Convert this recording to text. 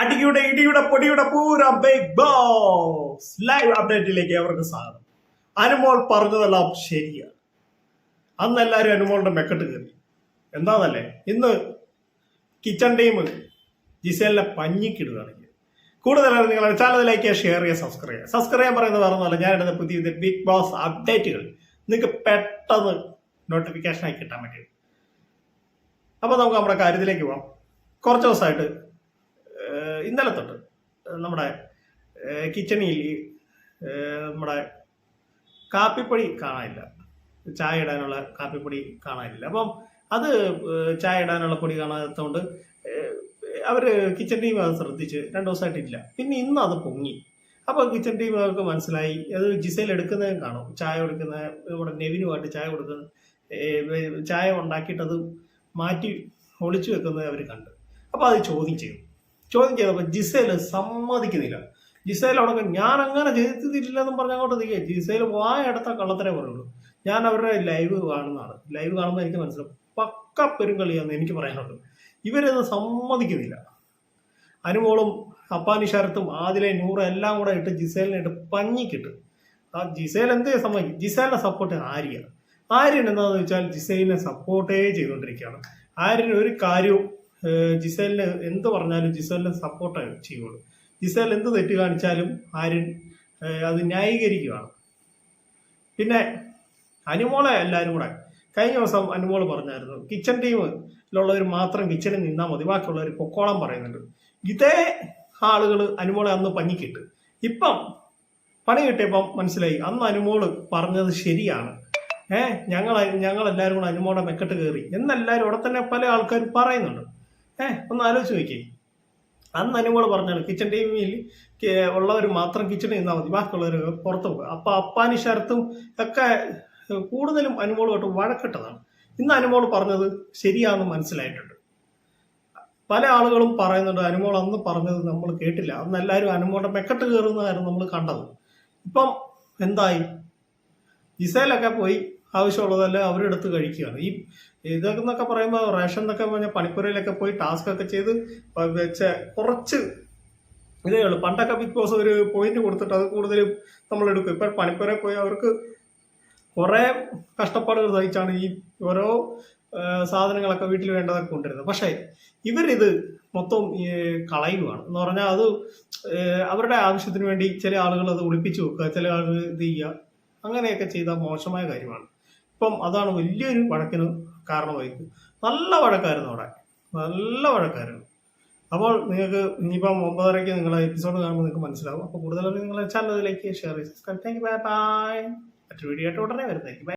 അടിയുടെ ഇടിയുടെ പൊടിയുടെ പൂര ബിഗ് ബോസ് ലൈവ് അപ്ഡേറ്റിലേക്ക് അവർക്ക് സ്വാഗതം. അനുമോൾ പറഞ്ഞതെല്ലാം ശരിയാണ്. അന്ന് എല്ലാവരും അനുമോളുടെ മെക്കെട്ട് കയറി. എന്താന്നല്ലേ? ഇന്ന് കിച്ചൺ ടീം ജിസേലിനെ പഞ്ഞിക്കിടുകയാണ് കൂടുതലായി നിങ്ങൾ ചാനലിലേക്ക് ഷെയർ ചെയ്യുക സബ്സ്ക്രൈബ് ചെയ്യുക. സബ്സ്ക്രൈബ് ചെയ്യാൻ പറയുന്നത് പറഞ്ഞല്ല ഞാൻ ഇടുന്ന പുതിയ ബിഗ് ബോസ് അപ്ഡേറ്റുകൾ നിങ്ങൾക്ക് പെട്ടെന്ന് നോട്ടിഫിക്കേഷനായി കിട്ടാൻ പറ്റും അപ്പോൾ നമുക്ക് നമ്മുടെ കാര്യത്തിലേക്ക് പോകാം കുറച്ച് ദിവസമായിട്ട് ഇന്നലെ തൊട്ട് നമ്മുടെ കിച്ചണിയിൽ നമ്മുടെ കാപ്പിപ്പൊടി കാണാനില്ല. ചായ ഇടാനുള്ള കാപ്പിപ്പൊടി കാണാനില്ല. അപ്പം അത് ചായ ഇടാനുള്ള പൊടി കാണാത്തതുകൊണ്ട് അവർ കിച്ചൺ ടീം അത് ശ്രദ്ധിച്ച് രണ്ട് ദിവസമായിട്ടില്ല പിന്നെ ഇന്ന് അത് പൊങ്ങി. അപ്പോൾ കിച്ചൺ ടീം അവർക്ക് മനസ്സിലായി. അത് ജിസയിൽ എടുക്കുന്നതും കാണും. ചായ കൊടുക്കുന്ന ഇവിടെ നെവിനുമായിട്ട് ചായ കൊടുക്കുന്ന ചായ ഉണ്ടാക്കിയിട്ട് അത് മാറ്റി ഒളിച്ചു വെക്കുന്നത് അവർ കണ്ടു. അപ്പോൾ അത് ചോദ്യം ചെയ്തു ചോദ്യം ചെയ്തപ്പോൾ ജിസേൽ സമ്മതിക്കുന്നില്ല. ജിസേൽ അവിടെ ഞാൻ അങ്ങനെ ചെയ്തിട്ടില്ലെന്നും പറഞ്ഞ അങ്ങോട്ട് നിൽക്കുക ജിസേൽ വായടുത്ത കള്ളത്തരേ പറയുള്ളൂ. ഞാൻ അവരുടെ ലൈവ് കാണുന്നതാണ്. ലൈവ് കാണുമ്പോൾ എനിക്ക് മനസ്സിലാവും. പക്ക പെരുങ്കളിയാന്ന് എനിക്ക് പറയാനുണ്ട് ഇവരത് സമ്മതിക്കുന്നില്ല. അനുമോളും അപ്പാനി ശരത്തും ആദിലെ നൂറും എല്ലാം കൂടെ ഇട്ട് ജിസേലിനെ ഇട്ട് പഞ്ഞിക്കിട്ട്. ആ ജിസേൽ എന്ത് സമ്മതിക്കും? ജിസേലിനെ സപ്പോർട്ട് ആര്യ ആര്യൻ എന്താണെന്ന് വെച്ചാൽ ജിസേലിനെ സപ്പോർട്ടേ ചെയ്തുകൊണ്ടിരിക്കുകയാണ്. ആര്യൻ ഒരു കാര്യവും ജിസേലിന് എന്ത് പറഞ്ഞാലും ജിസേലിനെ സപ്പോർട്ടായി ചെയ്യുള്ളൂ ജിസേൽ എന്ത് തെറ്റ് കാണിച്ചാലും ആര്യൻ അത് ന്യായീകരിക്കുകയാണ്. പിന്നെ അനുമോളെ എല്ലാവരും കൂടെ കഴിഞ്ഞ ദിവസം അനുമോൾ പറഞ്ഞായിരുന്നു കിച്ചൺ ടീമിലുള്ളവർ മാത്രം കിച്ചണിൽ നിന്നാൽ മതി ബാക്കിയുള്ളവർ പൊക്കോളം പറയുന്നുണ്ട്. ഇതേ ആളുകൾ അനുമോളെ അന്ന് പഞ്ഞിക്കിട്ട്. ഇപ്പം പണി കിട്ടിയപ്പം മനസ്സിലായി അന്ന് അനുമോൾ പറഞ്ഞത് ശരിയാണ്. ഏഹ് ഞങ്ങൾ ഞങ്ങൾ എല്ലാവരും കൂടെ അനുമോളെ മെക്കെട്ട് കയറി എന്നെല്ലാവരും അവിടെ തന്നെ പല ആൾക്കാരും പറയുന്നുണ്ട്. ഏ ഒന്ന് ആലോചിച്ച് നോക്കിയേ. അന്ന് അനുമോൾ പറഞ്ഞാണ് കിച്ചൺ ടീമിൽ ഉള്ളവർ മാത്രം കിച്ചണിൽ നിന്നാൽ മതി ബാക്കിയുള്ളവർ പുറത്ത് പോകുക അപ്പോൾ അപ്പാനി ശരത്തും ഒക്കെ കൂടുതലും അനുമോളുമായിട്ട് വഴക്കിട്ടതാണ്. ഇന്ന് അനുമോൾ പറഞ്ഞത് ശരിയാണെന്ന് മനസ്സിലായിട്ടുണ്ട്. പല ആളുകളും പറയുന്നുണ്ട് അനുമോൾ അന്ന് പറഞ്ഞത് നമ്മൾ കേട്ടില്ല. അന്ന് എല്ലാവരും അനുമോളുടെ മെക്കെട്ട് കയറുന്നതായിരുന്നു നമ്മൾ കണ്ടത്. ഇപ്പം എന്തായി? ജിസയിലൊക്കെ പോയി ആവശ്യമുള്ളതെല്ലാം അവരെടുത്ത് കഴിക്കുകയാണ്. ഈ ഇതൊക്കെ എന്നൊക്കെ പറയുമ്പോൾ റേഷൻ എന്നൊക്കെ പറഞ്ഞാൽ പണിപ്പുരയിലൊക്കെ പോയി ടാസ്ക് ഒക്കെ ചെയ്ത് വെച്ച കുറച്ച് ഇതേ ഉള്ളൂ. പണ്ടൊക്കെ ബിഗ് ബോസ് ഒരു പോയിന്റ് കൊടുത്തിട്ട് അത് കൂടുതലും നമ്മൾ എടുക്കും. ഇപ്പം പണിപ്പുര പോയി അവർക്ക് കുറേ കഷ്ടപ്പാടുകൾ സഹിച്ചാണ് ഈ ഓരോ സാധനങ്ങളൊക്കെ വീട്ടിൽ വേണ്ടതൊക്കെ കൊണ്ടുവരുന്നത്. പക്ഷേ ഇവരിത് മൊത്തം കളയുകയാണ് എന്ന് പറഞ്ഞാൽ അത് അവരുടെ ആവശ്യത്തിന് വേണ്ടി ചില ആളുകൾ അത് ഒളിപ്പിച്ചു വെക്കുക ചില ആളുകൾ ഇത് ചെയ്യുക അങ്ങനെയൊക്കെ ചെയ്ത മോശമായ കാര്യമാണ്. ഇപ്പം അതാണ് വലിയൊരു വഴക്കിന് കാരണമായിരിക്കും നല്ല വഴക്കായിരുന്നു അവിടെ. നല്ല വഴക്കായിരുന്നു. അപ്പോൾ നിങ്ങൾക്ക് ഇനിയിപ്പം ഒമ്പതരയ്ക്ക് നിങ്ങൾ എപ്പിസോഡ് കാണുമ്പോൾ നിങ്ങൾക്ക് മനസ്സിലാവും. അപ്പോൾ കൂടുതലും നിങ്ങളെ ചാനലിലേക്ക് ഷെയർ ചെയ്ത് subscribe thank you bye bye മറ്റൊരു വീഡിയോ ആയിട്ട് ഉടനെ വരുന്നതായിരിക്കും